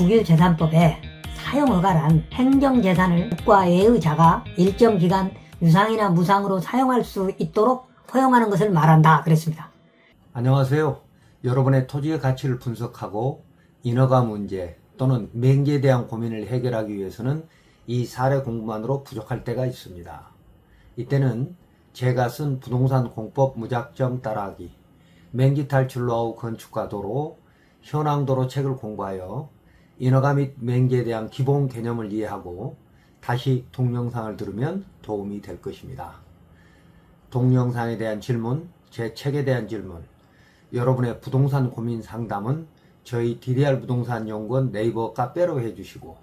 국유재산법에 사용허가란 행정재산을 국가외의 자가 일정 기간 유상이나 무상으로 사용할 수 있도록 허용하는 것을 말한다 그랬습니다. 안녕하세요. 여러분의 토지의 가치를 분석하고 인허가 문제 또는 맹지에 대한 고민을 해결하기 위해서는 이 사례 공부만으로 부족할 때가 있습니다. 이때는 제가 쓴 부동산 공법 무작정 따라하기, 맹지 탈출 노하우 건축가 도로, 현황도로 책을 공부하여 인허가 및 맹지에 대한 기본 개념을 이해하고 다시 동영상을 들으면 도움이 될 것입니다. 동영상에 대한 질문, 제 책에 대한 질문, 여러분의 부동산 고민 상담은 저희 DDR 부동산 연구원 네이버 카페로 해주시고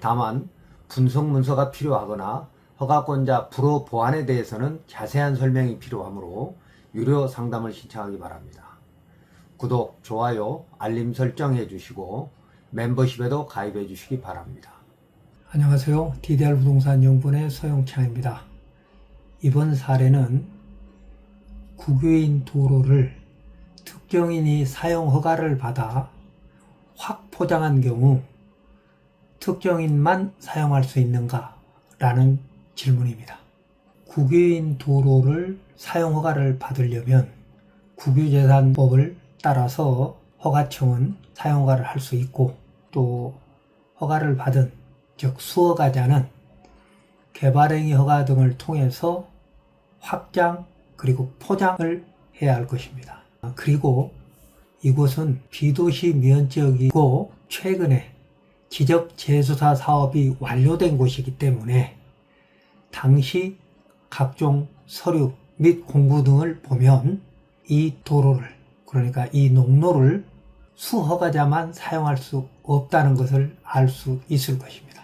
다만 분석 문서가 필요하거나 허가권자 불허 보완에 대해서는 자세한 설명이 필요하므로 유료 상담을 신청하기 바랍니다. 구독, 좋아요, 알림 설정 해 주시고 멤버십에도 가입해 주시기 바랍니다. 안녕하세요. DDR 부동산 연구원의 서영창입니다. 이번 사례는 국유인 도로를 특정인이 사용 허가를 받아 확 포장한 경우 특정인만 사용할 수 있는가? 라는 질문입니다. 국유인 도로를 사용 허가를 받으려면 국유재산법을 따라서 허가청은 사용 허가를 할 수 있고 또 허가를 받은 즉 수허가자는 개발행위 허가 등을 통해서 확장 그리고 포장을 해야 할 것입니다. 그리고 이곳은 비도시 면적이고 최근에 지적 재수사 사업이 완료된 곳이기 때문에 당시 각종 서류 및 공부 등을 보면 이 도로를 그러니까 이 농로를 수허가자만 사용할 수 없다는 것을 알 수 있을 것입니다.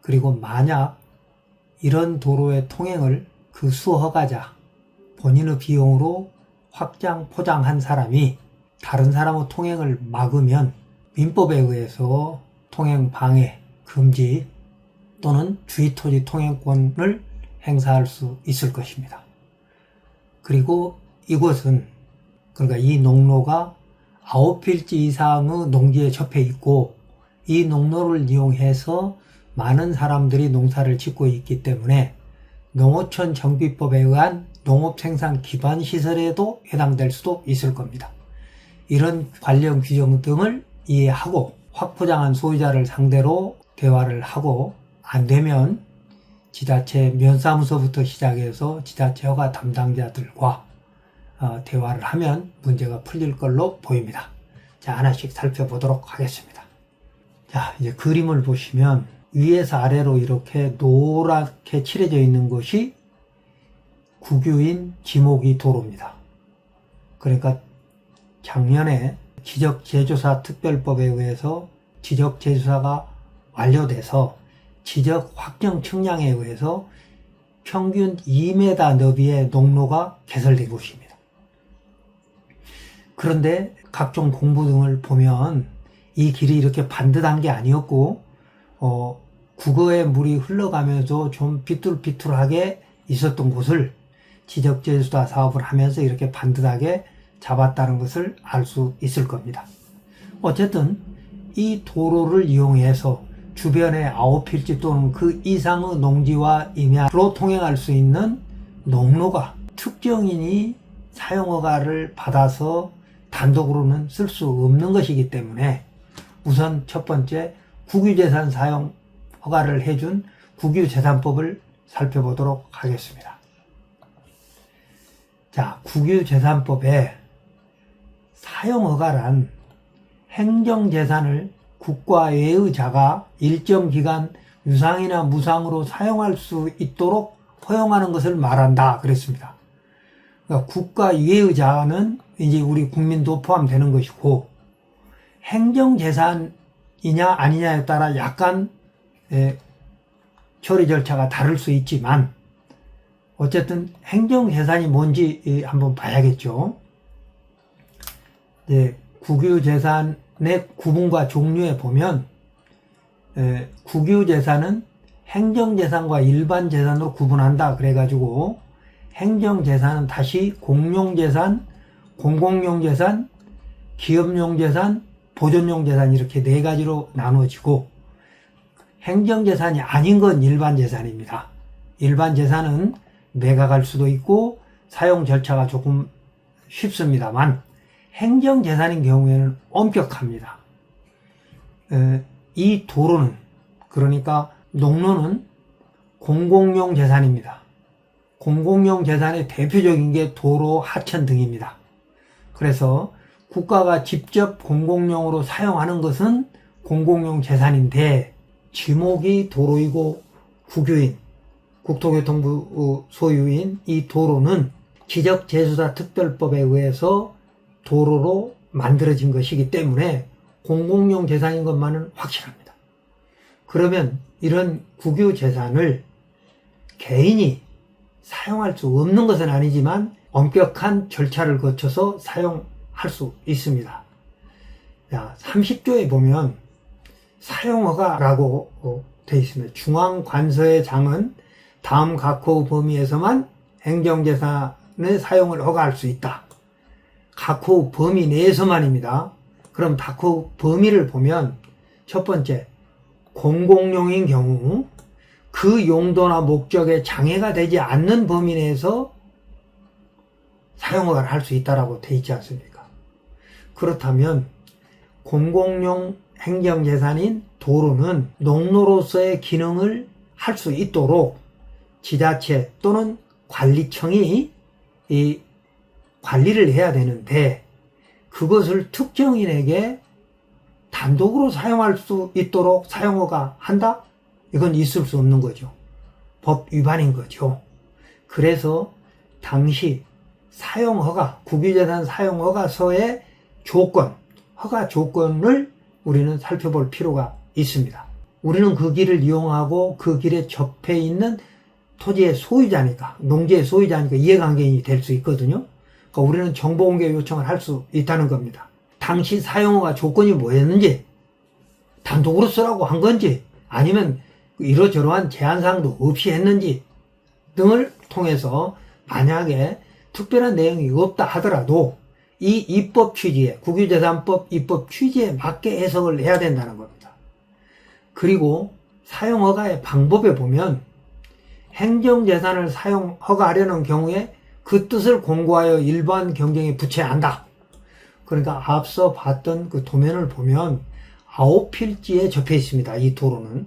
그리고 만약 이런 도로의 통행을 그 수허가자 본인의 비용으로 확장 포장한 사람이 다른 사람의 통행을 막으면 민법에 의해서 통행 방해, 금지 또는 주의 토지 통행권을 행사할 수 있을 것입니다. 그리고 이곳은 그러니까 이 농로가 아홉 필지 이상의 농지에 접해 있고 이 농로를 이용해서 많은 사람들이 농사를 짓고 있기 때문에 농어촌 정비법에 의한 농업 생산 기반 시설에도 해당될 수도 있을 겁니다. 이런 관련 규정 등을 이해하고 확포장한 소유자를 상대로 대화를 하고 안 되면 지자체 면사무소부터 시작해서 지자체 허가 담당자들과 어, 대화를 하면 문제가 풀릴 걸로 보입니다. 자, 하나씩 살펴보도록 하겠습니다. 자, 이제 그림을 보시면 위에서 아래로 이렇게 노랗게 칠해져 있는 것이 국유인 지목이 도로입니다. 그러니까 작년에 지적재조사 특별법에 의해서 지적재조사가 완료돼서 지적 확정 측량에 의해서 평균 2m 너비의 농로가 개설된 곳입니다. 그런데 각종 공부 등을 보면 이 길이 이렇게 반듯한 게 아니었고 어, 국어의 물이 흘러가면서 좀 비뚤비뚤하게 있었던 곳을 지적재수다 사업을 하면서 이렇게 반듯하게 잡았다는 것을 알 수 있을 겁니다. 어쨌든 이 도로를 이용해서 주변의 아홉 필지 또는 그 이상의 농지와 임야로 통행할 수 있는 농로가 특정인이 사용허가를 받아서 단독으로는 쓸 수 없는 것이기 때문에 우선 첫 번째 국유재산 사용 허가를 해준 국유재산법을 살펴보도록 하겠습니다. 자, 국유재산법에 사용허가란 행정재산을 국가 외의 자가 일정 기간 유상이나 무상으로 사용할 수 있도록 허용하는 것을 말한다. 그랬습니다. 그러니까 국가 외의 자는 이제 우리 국민도 포함되는 것이고 행정재산이냐 아니냐에 따라 약간 예, 처리 절차가 다를 수 있지만 어쨌든 행정재산이 뭔지 한번 봐야겠죠. 네, 국유재산의 구분과 종류에 보면 에, 국유재산은 행정재산과 일반재산으로 구분한다 그래가지고 행정재산은 다시 공용재산, 공공용 재산, 기업용 재산, 보존용 재산 이렇게 네 가지로 나누어지고 행정 재산이 아닌 건 일반 재산입니다. 일반 재산은 매각할 수도 있고 사용 절차가 조금 쉽습니다만 행정 재산인 경우에는 엄격합니다. 에, 이 도로는 그러니까 농로는 공공용 재산입니다. 공공용 재산의 대표적인 게 도로, 하천 등입니다. 그래서 국가가 직접 공공용으로 사용하는 것은 공공용 재산인데 지목이 도로이고 국유인, 국토교통부 소유인 이 도로는 지적재수사 특별법에 의해서 도로로 만들어진 것이기 때문에 공공용 재산인 것만은 확실합니다. 그러면 이런 국유 재산을 개인이 사용할 수 없는 것은 아니지만 엄격한 절차를 거쳐서 사용할 수 있습니다. 자, 30조에 보면 사용허가라고 어, 되어 있습니다. 중앙관서의 장은 다음 각호 범위에서만 행정재산의 사용을 허가할 수 있다. 각호 범위 내에서만입니다. 그럼 각호 범위를 보면 첫 번째 공공용인 경우 그 용도나 목적에 장애가 되지 않는 범위 내에서 사용을 할 수 있다라고 돼 있지 않습니까? 그렇다면 공공용 행정재산인 도로는 농로로서의 기능을 할 수 있도록 지자체 또는 관리청이 이 관리를 해야 되는데 그것을 특정인에게 단독으로 사용할 수 있도록 사용허가 한다? 이건 있을 수 없는 거죠. 법 위반인 거죠. 그래서 당시 사용허가, 국유재산 사용허가서의 조건, 허가 조건을 우리는 살펴볼 필요가 있습니다. 우리는 그 길을 이용하고 그 길에 접해 있는 토지의 소유자니까, 농지의 소유자니까 이해관계인이 될 수 있거든요. 그러니까 우리는 정보 공개 요청을 할 수 있다는 겁니다. 당시 사용허가 조건이 뭐였는지, 단독으로 쓰라고 한 건지, 아니면 이러저러한 제한사항도 없이 했는지 등을 통해서 만약에 특별한 내용이 없다 하더라도 이 입법 취지에, 국유재산법 입법 취지에 맞게 해석을 해야 된다는 겁니다. 그리고 사용 허가의 방법에 보면 행정재산을 사용 허가하려는 경우에 그 뜻을 공고하여 일반 경쟁에 붙여야 한다. 그러니까 앞서 봤던 그 도면을 보면 아홉 필지에 접해 있습니다. 이 도로는.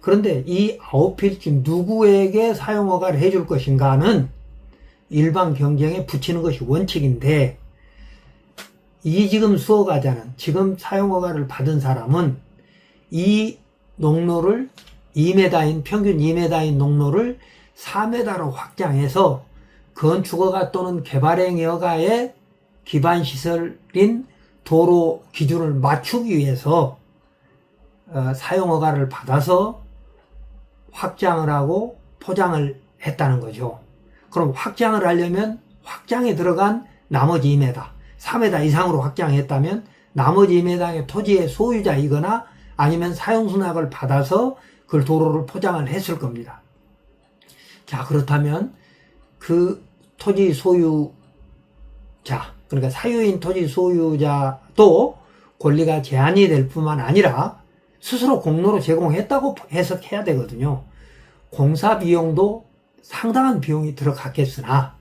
그런데 이 아홉 필지 누구에게 사용 허가를 해줄 것인가는 일반 경쟁에 붙이는 것이 원칙인데 이 지금 수호가자는 지금 사용허가를 받은 사람은 이 농로를 2m인 평균 2m인 농로를 4m로 확장해서 건축허가 또는 개발행위허가의 기반 시설인 도로 기준을 맞추기 위해서 어, 사용허가를 받아서 확장을 하고 포장을 했다는 거죠. 그럼 확장을 하려면 확장에 들어간 나머지 2m, 3m 이상으로 확장했다면 나머지 2m의 토지의 소유자이거나 아니면 사용수납을 받아서 그 도로를 포장을 했을 겁니다. 자, 그렇다면 그 토지 소유자, 그러니까 사유인 토지 소유자도 권리가 제한이 될 뿐만 아니라 스스로 공로로 제공했다고 해석해야 되거든요. 공사 비용도 상당한 비용이 들어갔겠으나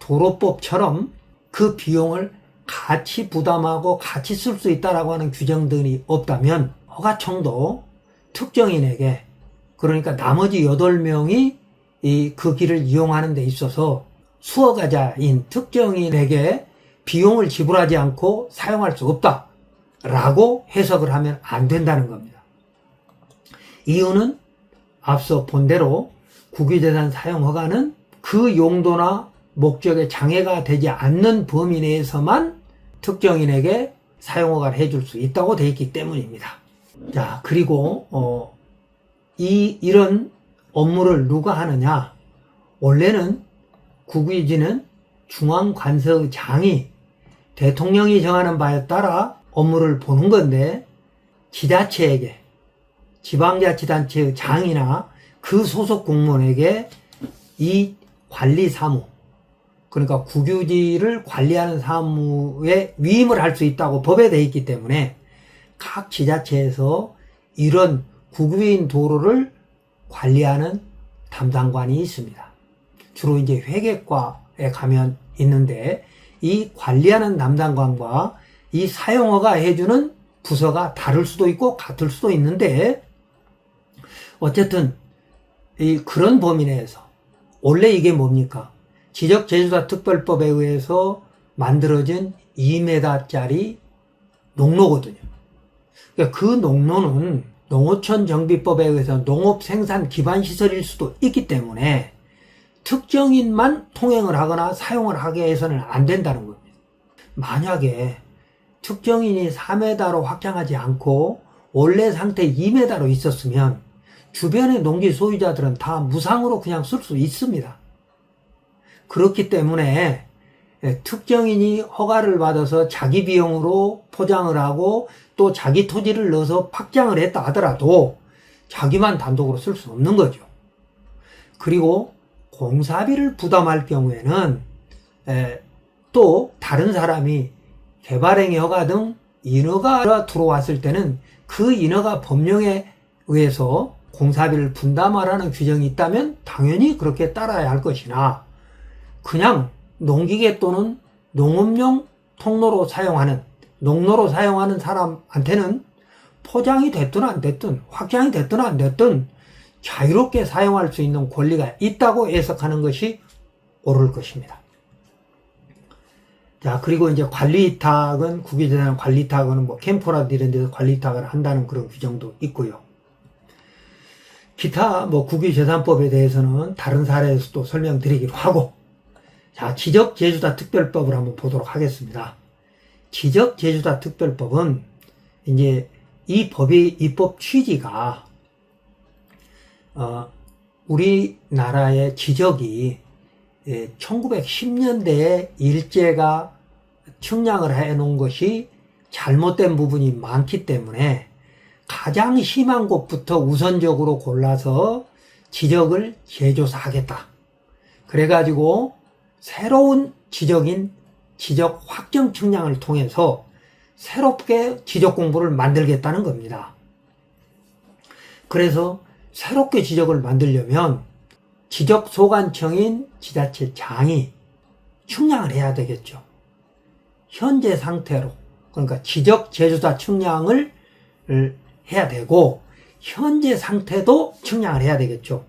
도로법처럼 그 비용을 같이 부담하고 같이 쓸 수 있다라고 하는 규정들이 없다면 허가청도 특정인에게 그러니까 나머지 8명이 이 그 길을 이용하는 데 있어서 수허가자인 특정인에게 비용을 지불하지 않고 사용할 수 없다. 라고 해석을 하면 안 된다는 겁니다. 이유는 앞서 본 대로 국유재산 사용 허가는 그 용도나 목적에 장애가 되지 않는 범위 내에서만 특정인에게 사용 허가를 해줄 수 있다고 되어 있기 때문입니다. 자, 그리고 어, 이 이런 업무를 누가 하느냐? 원래는 국유지는 중앙관서의 장이 대통령이 정하는 바에 따라 업무를 보는 건데 지자체에게 지방자치단체의 장이나 그 소속 공무원에게 이 관리 사무 그러니까 국유지를 관리하는 사무에 위임을 할 수 있다고 법에 돼 있기 때문에 각 지자체에서 이런 국유인 도로를 관리하는 담당관이 있습니다. 주로 이제 회계과에 가면 있는데 이 관리하는 담당관과 이 사용허가 해주는 부서가 다를 수도 있고 같을 수도 있는데 어쨌든 이 그런 범위 내에서 원래 이게 뭡니까? 지적재주사 특별법에 의해서 만들어진 2m짜리 농로거든요. 그러니까 그 농로는 농어촌 정비법에 의해서 농업 생산 기반 시설일 수도 있기 때문에 특정인만 통행을 하거나 사용을 하게 해서는 안 된다는 겁니다. 만약에 특정인이 4m로 확장하지 않고 원래 상태 2m로 있었으면 주변의 농지 소유자들은 다 무상으로 그냥 쓸 수 있습니다. 그렇기 때문에 예, 특정인이 허가를 받아서 자기 비용으로 포장을 하고 또 자기 토지를 넣어서 확장을 했다 하더라도 자기만 단독으로 쓸 수 없는 거죠. 그리고 공사비를 부담할 경우에는 에, 또 다른 사람이 개발행위 허가 등 인허가 들어왔을 때는 그 인허가 법령에 의해서 공사비를 분담하라는 규정이 있다면 당연히 그렇게 따라야 할 것이나 그냥 농기계 또는 농업용 통로로 사용하는 농로로 사용하는 사람한테는 포장이 됐든 안 됐든 확장이 됐든 안 됐든 자유롭게 사용할 수 있는 권리가 있다고 해석하는 것이 옳을 것입니다. 자, 그리고 이제 관리위탁은 국유재산 관리위탁은 뭐 캠프라든지 이런 데서 관리위탁을 한다는 그런 규정도 있고요. 기타 뭐 국유재산법에 대해서는 다른 사례에서 또 설명드리기로 하고 자, 지적재주다 특별법을 한번 보도록 하겠습니다. 지적재주다 특별법은 이제 이 법이 입법 취지가 어, 우리나라의 지적이 1910년대에 일제가 측량을 해 놓은 것이 잘못된 부분이 많기 때문에 가장 심한 곳부터 우선적으로 골라서 지적을 재조사하겠다. 그래가지고 새로운 지적인 지적 확정 측량을 통해서 새롭게 지적 공부를 만들겠다는 겁니다. 그래서 새롭게 지적을 만들려면 지적 소관청인 지자체 장이 측량을 해야 되겠죠. 현재 상태로 그러니까 지적 제조사 측량을 해야 되고 현재 상태도 측량을 해야 되겠죠.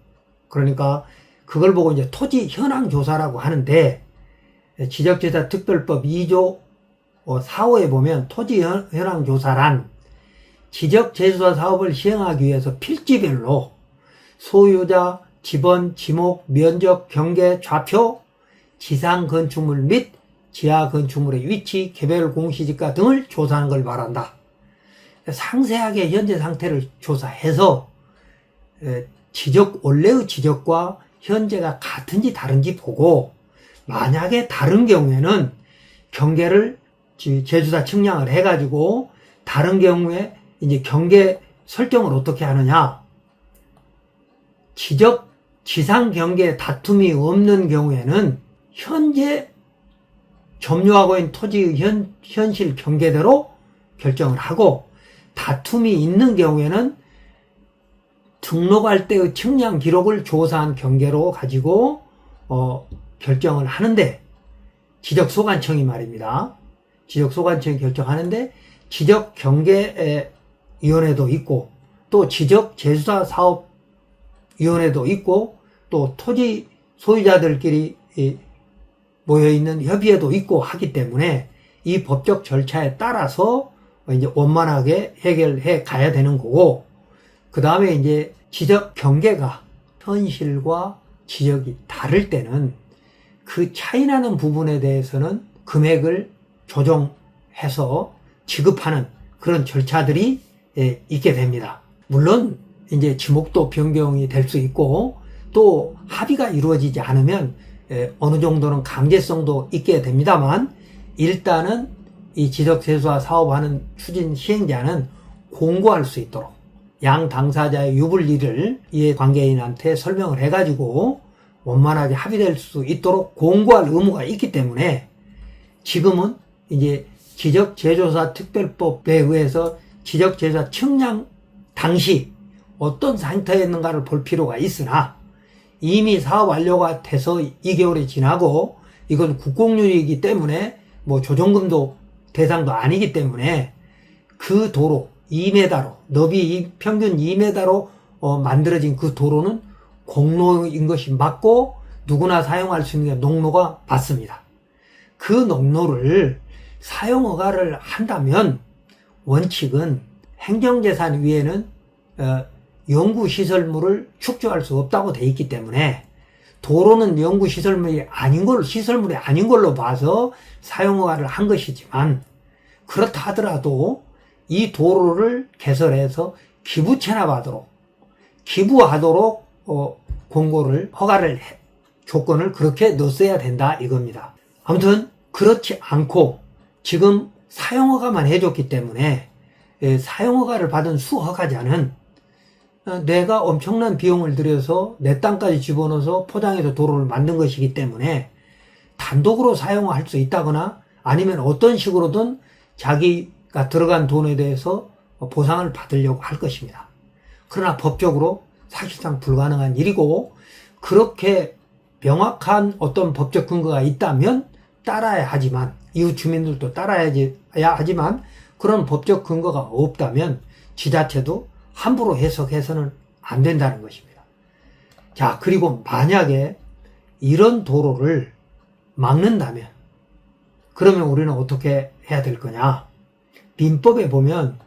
그러니까 그걸 보고 이제 토지 현황 조사라고 하는데 지적재사 특별법 2조 4호에 보면 토지 현황 조사란 지적 제조사 사업을 시행하기 위해서 필지별로 소유자, 지번, 지목, 면적, 경계, 좌표, 지상 건축물 및 지하 건축물의 위치, 개별 공시지가 등을 조사하는 걸 말한다. 상세하게 현재 상태를 조사해서 지적 원래의 지적과 현재가 같은지 다른지 보고 만약에 다른 경우에는 경계를 제주사 측량을 해가지고 다른 경우에 이제 경계 설정을 어떻게 하느냐. 지적 지상 경계 다툼이 없는 경우에는 현재 점유하고 있는 토지의 현, 현실 경계대로 결정을 하고 다툼이 있는 경우에는 등록할 때의 측량 기록을 조사한 경계로 가지고 어, 결정을 하는데 지적 소관청이 말입니다. 지적 소관청이 결정하는데 지적 경계 위원회도 있고 또 지적 제수사 사업 위원회도 있고 또 토지 소유자들끼리 모여 있는 협의회도 있고 하기 때문에 이 법적 절차에 따라서 이제 원만하게 해결해 가야 되는 거고 그 다음에 이제 지적 경계가 현실과 지적이 다를 때는 그 차이나는 부분에 대해서는 금액을 조정해서 지급하는 그런 절차들이 예, 있게 됩니다. 물론 이제 지목도 변경이 될 수 있고 또 합의가 이루어지지 않으면 예, 어느 정도는 강제성도 있게 됩니다만 일단은 이 지적 세수화 사업하는 추진 시행자는 공고할 수 있도록 양 당사자의 유불리를 이해 관계인한테 설명을 해가지고 원만하게 합의될 수 있도록 공고할 의무가 있기 때문에 지금은 이제 지적제조사 특별법에 의해서 지적제조사 측량 당시 어떤 상태였는가를 볼 필요가 있으나 이미 사업 완료가 돼서 2개월이 지나고 이건 국공유이기 때문에 뭐 조정금도 대상도 아니기 때문에 그 도로 2m로 너비 이- 평균 2m로 어, 만들어진 그 도로는 공로인 것이 맞고 누구나 사용할 수 있는 게 농로가 맞습니다. 그 농로를 사용 허가를 한다면 원칙은 행정재산 위에는 어, 연구시설물을 축조할 수 없다고 돼 있기 때문에 도로는 연구 시설물이 아닌 걸 시설물이 아닌 걸로 봐서 사용허가를 한 것이지만 그렇다 하더라도 이 도로를 개설해서 기부 체납하도록 기부하도록 어, 공고를 허가를 해- 조건을 그렇게 넣었어야 된다 이겁니다. 아무튼 그렇지 않고 지금 사용허가만 해줬기 때문에 예, 사용허가를 받은 수허가자는 어, 내가 엄청난 비용을 들여서 내 땅까지 집어넣어서 포장해서 도로를 만든 것이기 때문에 단독으로 사용할 수 있다거나 아니면 어떤 식으로든 자기가 들어간 돈에 대해서 보상을 받으려고 할 것입니다. 그러나 법적으로 사실상 불가능한 일이고 그렇게 명확한 어떤 법적 근거가 있다면 따라야 하지만 이웃 주민들도 따라야 하지만 그런 법적 근거가 없다면 지자체도 함부로 해석해서는 안 된다는 것입니다. 자, 그리고 만약에 이런 도로를 막는다면 그러면 우리는 어떻게 해야 될 거냐? 민법에 보면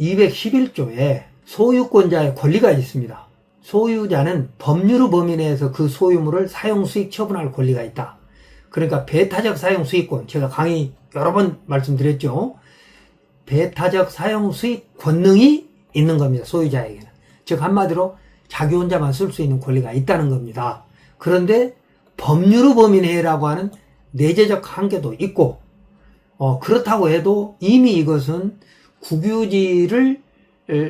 211조에 소유권자의 권리가 있습니다. 소유자는 법률의 범위 내에서 그 소유물을 사용 수익 처분할 권리가 있다. 그러니까 배타적 사용 수익권 제가 강의 여러 번 말씀드렸죠. 배타적 사용 수익 권능이 있는 겁니다. 소유자에게는. 즉 한마디로 자기 혼자만 쓸 수 있는 권리가 있다는 겁니다. 그런데 법률의 범위 내라고 하는 내재적 한계도 있고 어, 그렇다고 해도 이미 이것은 국유지를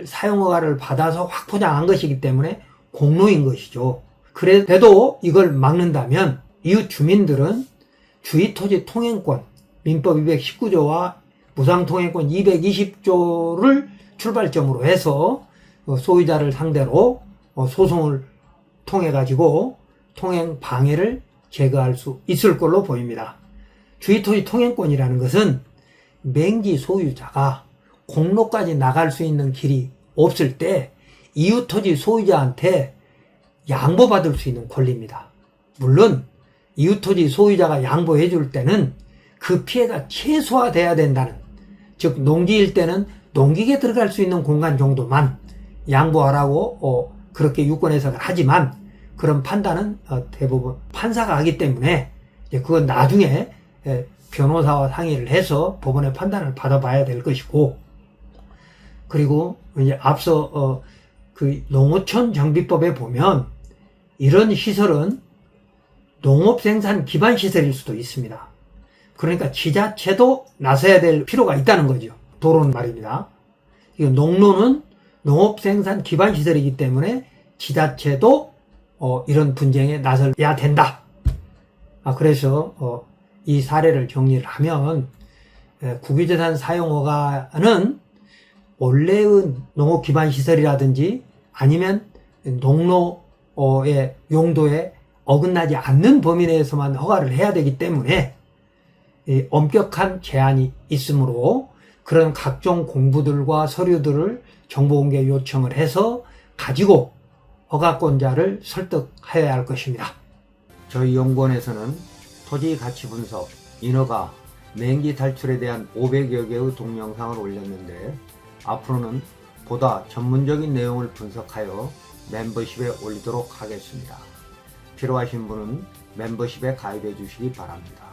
사용허가를 받아서 확 포장한 것이기 때문에 공로인 것이죠. 그래도 이걸 막는다면 이웃 주민들은 주의토지 통행권 민법 219조와 무상통행권 220조를 출발점으로 해서 어, 소유자를 상대로 어, 소송을 통해 가지고 통행 방해를 제거할 수 있을 걸로 보입니다. 주의토지 통행권이라는 것은 맹지 소유자가 공로까지 나갈 수 있는 길이 없을 때 이웃 토지 소유자한테 양보받을 수 있는 권리입니다. 물론 이웃 토지 소유자가 양보해 줄 때는 그 피해가 최소화돼야 된다는 즉 농지일 때는 농기계 들어갈 수 있는 공간 정도만 양보하라고 어, 그렇게 유권 해석을 하지만 그런 판단은 어, 대부분 판사가 하기 때문에 그건 나중에 예, 변호사와 상의를 해서 법원의 판단을 받아봐야 될 것이고 그리고 이제 앞서 어, 그 농어촌 정비법에 보면 이런 시설은 농업 생산 기반 시설일 수도 있습니다. 그러니까 지자체도 나서야 될 필요가 있다는 거죠. 도로는 말입니다. 이 농로는 농업 생산 기반 시설이기 때문에 지자체도 어, 이런 분쟁에 나서야 된다. 아, 그래서 어, 이 사례를 정리를 하면 에, 국유재산 사용허가는 원래의 농업 기반 시설이라든지 아니면 농로의 용도에 어긋나지 않는 범위 내에서만 허가를 해야 되기 때문에 이 엄격한 제한이 있으므로 그런 각종 공부들과 서류들을 정보공개 요청을 해서 가지고 허가권자를 설득해야 할 것입니다. 저희 연구원에서는 토지 가치 분석, 인허가, 맹기 탈출에 대한 500여 개의 동영상을 올렸는데 앞으로는 보다 전문적인 내용을 분석하여 멤버십에 올리도록 하겠습니다. 필요하신 분은 멤버십에 가입해 주시기 바랍니다.